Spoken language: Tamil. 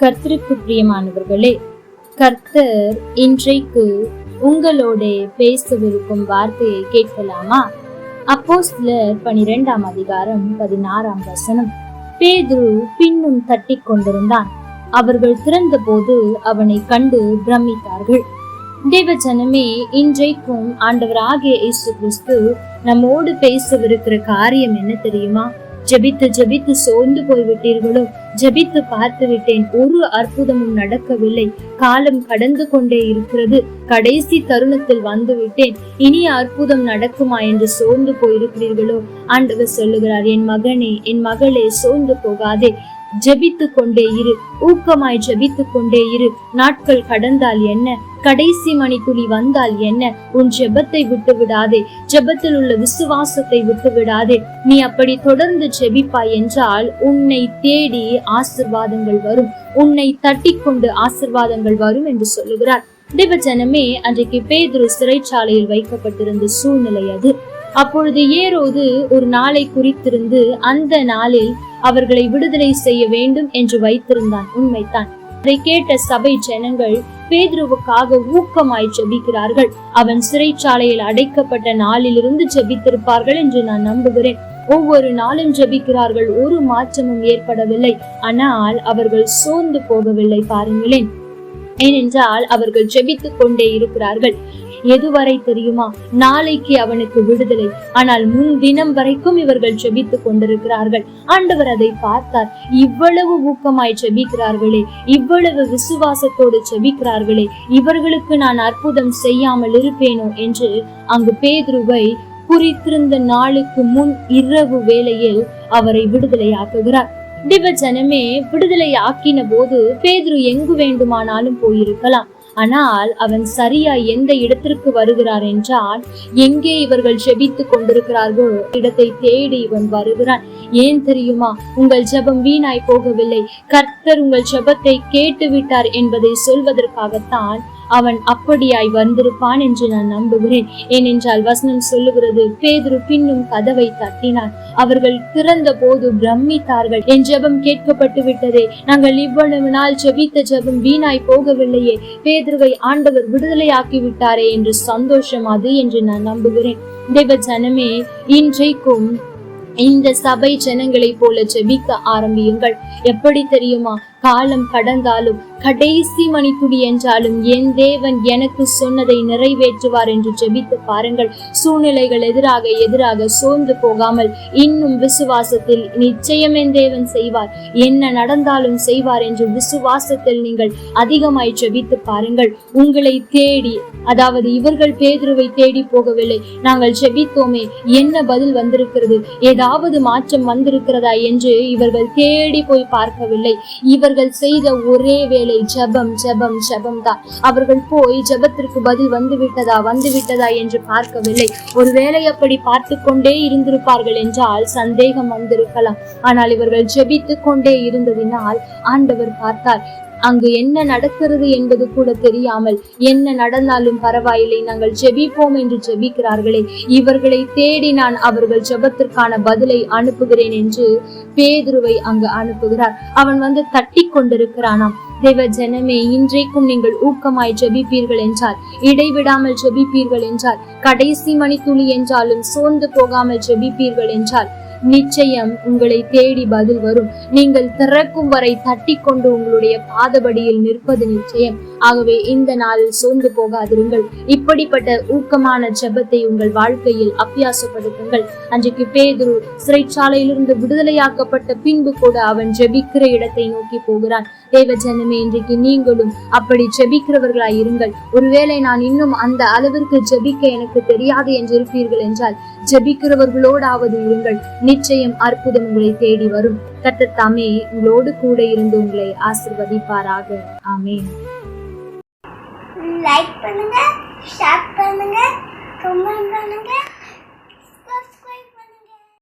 கர்த்தருக்கு பிரியமானவர்களே கர்த்தர் இன்றைக்கு உங்களோட பேசவிருக்கும் வார்த்தையை கேட்கலாமா? அப்போஸ்தலர் பனிரெண்டாம் அதிகாரம் பதினாறாம் வசனம். பேதுரு பின்னும் தட்டி கொண்டிருந்தான். அவர்கள் திறந்தபோது அவனை கண்டு பிரமித்தார்கள். தேவஜனமே இன்றைக்கும் ஆண்டவராகிய இயேசு கிறிஸ்து நம்மோடு பேசவிருக்கிற காரியம் என்ன தெரியுமா? ஜபித்து ஜெபித்து சோர்ந்து போய் விட்டீர்களோ ஜெபித்து பார்த்து விட்டேன் ஒரு அற்புதமும் நடக்கவில்லை. காலம் கடந்து கொண்டே இருக்கிறது. கடைசி தருணத்தில் வந்து விட்டேன் இனி அற்புதம் நடக்குமா என்று சோர்ந்து போயிருக்கிறீர்களோ? ஆண்டவர் சொல்லுகிறார் என் மகனே என் மகளே சோர்ந்து போகாதே. ஜெபித்து கொண்டே இரு. ஊக்கமாய் ஜெபித்து கொண்டே இரு. நாட்கள் கடந்தால் என்ன? கடைசி மணித்துளி வந்தால் என்ன? உன் ஜெபத்தை விட்டு விடாதே ஜெபத்தில் உள்ள விசுவாசத்தை விட்டு விடாதே நீ அப்படி தொடர்ந்து ஜெபிப்பாய் என்றால் உன்னை தேடி ஆசிர்வாதங்கள் வரும். உன்னை தட்டி கொண்டு ஆசிர்வாதங்கள் வரும் என்று சொல்லுகிறார். தேவஜனமே அன்றைக்கு பேதுரு சிறைச்சாலையில் வைக்கப்பட்டிருந்த சூழ்நிலை அது. அப்பொழுது ஏரோது ஒரு நாளை குறித்திருந்து அந்த நாளில் அவர்களை விடுதலை செய்ய வேண்டும் என்று வைத்திருந்தான் உண்மைதான். அதை கேட்ட சபை ஜனங்கள் பேதுருவுக்காக ஊக்கமாய் ஜெபிக்கிறார்கள். அவன் சிறைச்சாலையில் அடைக்கப்பட்ட நாளிலிருந்து ஜெபித்திருப்பார்கள் என்று நான் நம்புகிறேன். ஒவ்வொரு நாளும் ஜெபிக்கிறார்கள் ஒரு மாற்றமும் ஏற்படவில்லை. ஆனால் அவர்கள் சோர்ந்து போகவில்லை பாருங்களேன். ஏனென்றால் அவர்கள் ஜெபித்துக் கொண்டே இருக்கிறார்கள். எதுவரை தெரியுமா? நாளைக்கு அவனுக்கு விடுதலை. ஆனால் முன் தினம் வரைக்கும் இவர்கள் செபித்துக் கொண்டிருக்கிறார்கள். ஆண்டவர் அதை பார்த்தார். இவ்வளவு ஊக்கமாய் செபிக்கிறார்களே. இவ்வளவு விசுவாசத்தோடு செபிக்கிறார்களே. இவர்களுக்கு நான் அற்புதம் செய்யாமல் இருப்பேனோ என்று அங்கு பேதுருவை குறித்திருந்த நாளுக்கு முன் இரவு வேளையில் அவரை விடுதலையாக்குகிறார். திவ ஜனமே விடுதலை ஆக்கின போது பேதுரு எங்கு வேண்டுமானாலும் போயிருக்கலாம். ஆனால் அவன் சரியா எந்த இடத்திற்கு வருகிறார் என்றால் எங்கே இவர்கள் ஜெபித்து கொண்டிருக்கிறார்களோ இடத்தை தேடி இவன் வருகிறான். ஏன் தெரியுமா? உங்கள் ஜெபம் வீணாய் போகவில்லை. கர்த்தர் உங்கள் ஜெபத்தை கேட்டு விட்டார் என்பதை சொல்வதற்காகத்தான் அவன் அப்படியாய் வந்திருப்பான் என்று நான் நம்புகிறேன். ஏனென்றால் வசனம் சொல்லுகிறது பேதுரு பின்னும் கதவை தட்டினான். அவர்கள் திறந்த போது பிரமித்தார்கள். என் ஜெபம் கேட்கப்பட்டு விட்டதே. நாங்கள் இவ்வளவு நாள் ஜெபித்த ஜெபம் வீணாய் போகவில்லையே. பேதுருவை ஆண்டவர் விடுதலையாக்கி விட்டாரே என்று சந்தோஷம் அது என்று நான் நம்புகிறேன். தேவ ஜனமே இன்றைக்கும் இந்த சபை ஜனங்களைப் போல ஜெபிக்க ஆரம்பியுங்கள். எப்படி தெரியுமா? காலம் கடந்தாலும் கடைசி மணித்துளி என்றாலும் என் தேவன் எனக்கு சொன்னதை நிறைவேற்றுவார் என்று ஜெபித்து பாருங்கள். சூழ்நிலைகள் எதிராக எதிராக சோர்ந்து போகாமல் இன்னும் விசுவாசத்தில் நிச்சயம் என் தேவன் செய்வார். என்ன நடந்தாலும் செய்வார் என்று விசுவாசத்தில் நீங்கள் அதிகமாய் ஜெபித்து பாருங்கள். உங்களை தேடி அதாவது இவர்கள் பேதுருவை தேடி போகவில்லை. நாங்கள் ஜெபித்தோமே என்ன பதில் வந்திருக்கிறது? ஏதாவது மாற்றம் வந்திருக்கிறதா என்று இவர்கள் தேடி போய் பார்க்கவில்லை. இவர் அவர்கள் செய்த ஒரே வேலை ஜபம் ஜபம் ஜபம் தான். அவர்கள் போய் ஜெபத்திற்கு பதில் வந்து விட்டதா வந்து விட்டதா என்று பார்க்கவில்லை. ஒருவேளை அப்படி பார்த்து கொண்டே இருந்திருப்பார்கள் என்றால் சந்தேகம் வந்திருக்கலாம். ஆனால் இவர்கள் ஜெபித்து கொண்டே இருந்ததினால் ஆண்டவர் பார்த்தார். அங்கு என்ன நடக்கிறது என்பது கூட தெரியாமல் என்ன நடந்தாலும் பரவாயில்லை நாங்கள் ஜெபிப்போம் என்று ஜெபிக்கிறார்களே. இவர்களை தேடி நான் அவர்கள் ஜெபத்திற்கான பதிலை அனுப்புகிறேன் என்று பேதுருவை அங்கு அனுப்புகிறார். அவன் வந்து தட்டி கொண்டிருக்கிறானாம். தேவ ஜனமே இன்றைக்கும் நீங்கள் ஊக்கமாய் ஜெபிப்பீர்கள் என்றால் இடைவிடாமல் ஜெபிப்பீர்கள் என்றால் கடைசி மணித்துளி என்றாலும் சோர்ந்து போகாமல் ஜெபிப்பீர்கள் என்றால் நிச்சயம் உங்களை தேடி பதில் வரும். நீங்கள் திறக்கும் வரை தட்டி கொண்டு உங்களுடைய பாதபடியில் நிற்பது நிச்சயம். ஆகவே இந்த நாளில் சோர்ந்து போகாதிருங்கள். இப்படிப்பட்ட ஊக்கமான ஜெபத்தை உங்கள் வாழ்க்கையில் அபியாசப்படுத்துங்கள். அன்றைக்கு பேதுரு சிறைச்சாலையிலிருந்து விடுதலையாக்கப்பட்ட பின்பு கூட அவன் ஜெபிக்கிற இடத்தை நோக்கி போகிறான். தேவ ஜனமே இன்றைக்கு நீங்களும் அப்படி ஜெபிக்கிறவர்களாய் இருங்கள். ஒருவேளை நான் இன்னும் அந்த அளவிற்கு ஜெபிக்க எனக்கு தெரியாது என்று இருப்பீர்கள் என்றால் ஜெபிக்கிறவர்களோடாவது இருங்கள். நிச்சயம் அற்புதம் உங்களை தேடி வரும். கர்த்தர் தாமே உங்களோடு கூட இருந்து உங்களை ஆசிர்வதிப்பாராக. ஆமே லைக் பண்ணுங்க ஷேர் பண்ணுங்க கமெண்ட் பண்ணுங்க.